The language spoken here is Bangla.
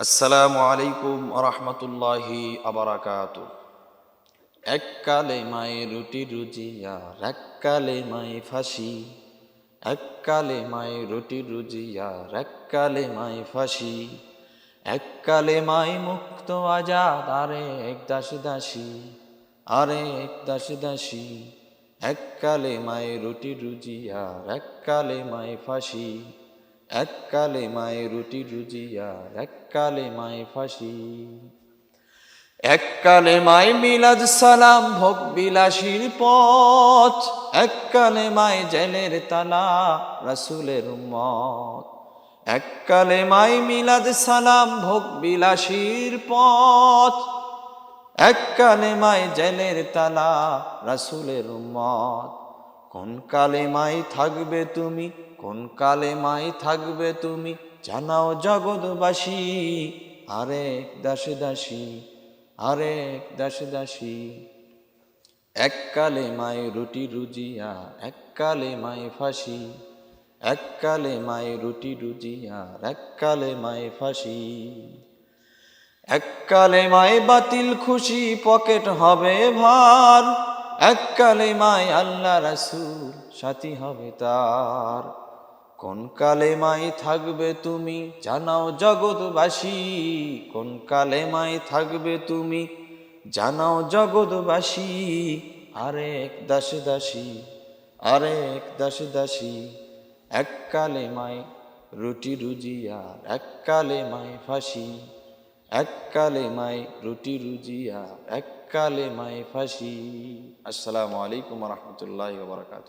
আসসালামু আলাইকুম রহমতুল্লাহি আবরাকাত। এককালে মায়ে রুটি রুজিয়ার এককালে মায়ে ফাঁসি। এককালে মায়ে রুটি রুজিয়ার এককালে মায়ে ফাঁসি। এককালে মাই মুক্ত আজাদ আরে এক দাস দাসী। আরে এক দাস দাসী। এককালে মায়ে রুটি রুজিয়ার এককালে মায়ে ফাঁসি। এককালে মায়ে রুটি রুজিয়ার এককালে মায়ে ফাঁসি। এককালে মাই মিলাদ সালাম, ভোগ বিলাসীর পথ। এককালে মাই জেলের তালা, রাসুলের উম্মত। এককালে মাই মিলাদ সালাম, ভোগ বিলাসীর পথ। এককালে মাই জেলের তালা, রাসুলের উম্মত। কোন কালে মাই থাকবে তুমি? কোন কালে মাই থাকবে তুমি? জানাও জগৎবাসী। আরেক দাসে দাসী, আরেক দাসে দাসী। এককালে মাই রুটি রুজিয়া এককালে মাই ফাঁসি। এককালে মাই রুটি রুজিয়া এককালে মাই ফাঁসি। এককালে মাই বাতিল খুশি, পকেট হবে ভার। এককালে মাই আল্লাহ রাসূল সাথী হবে তার। কোন কালে মাই থাকবে তুমি জানাও জগৎবাসী। কোন কালে মাই থাকবে তুমি জানাও জগৎবাসী। আরেক দাস দাসী আরেক দাস দাসী এককালে মাই রুটি রুজিয়ার এককালে মাই ফাঁসি। এককালে মাই রুটি রুজিয়া এককালে মাই ফাঁসি। আসসালামু আলাইকুম রহমতুল্লাহ বারকাত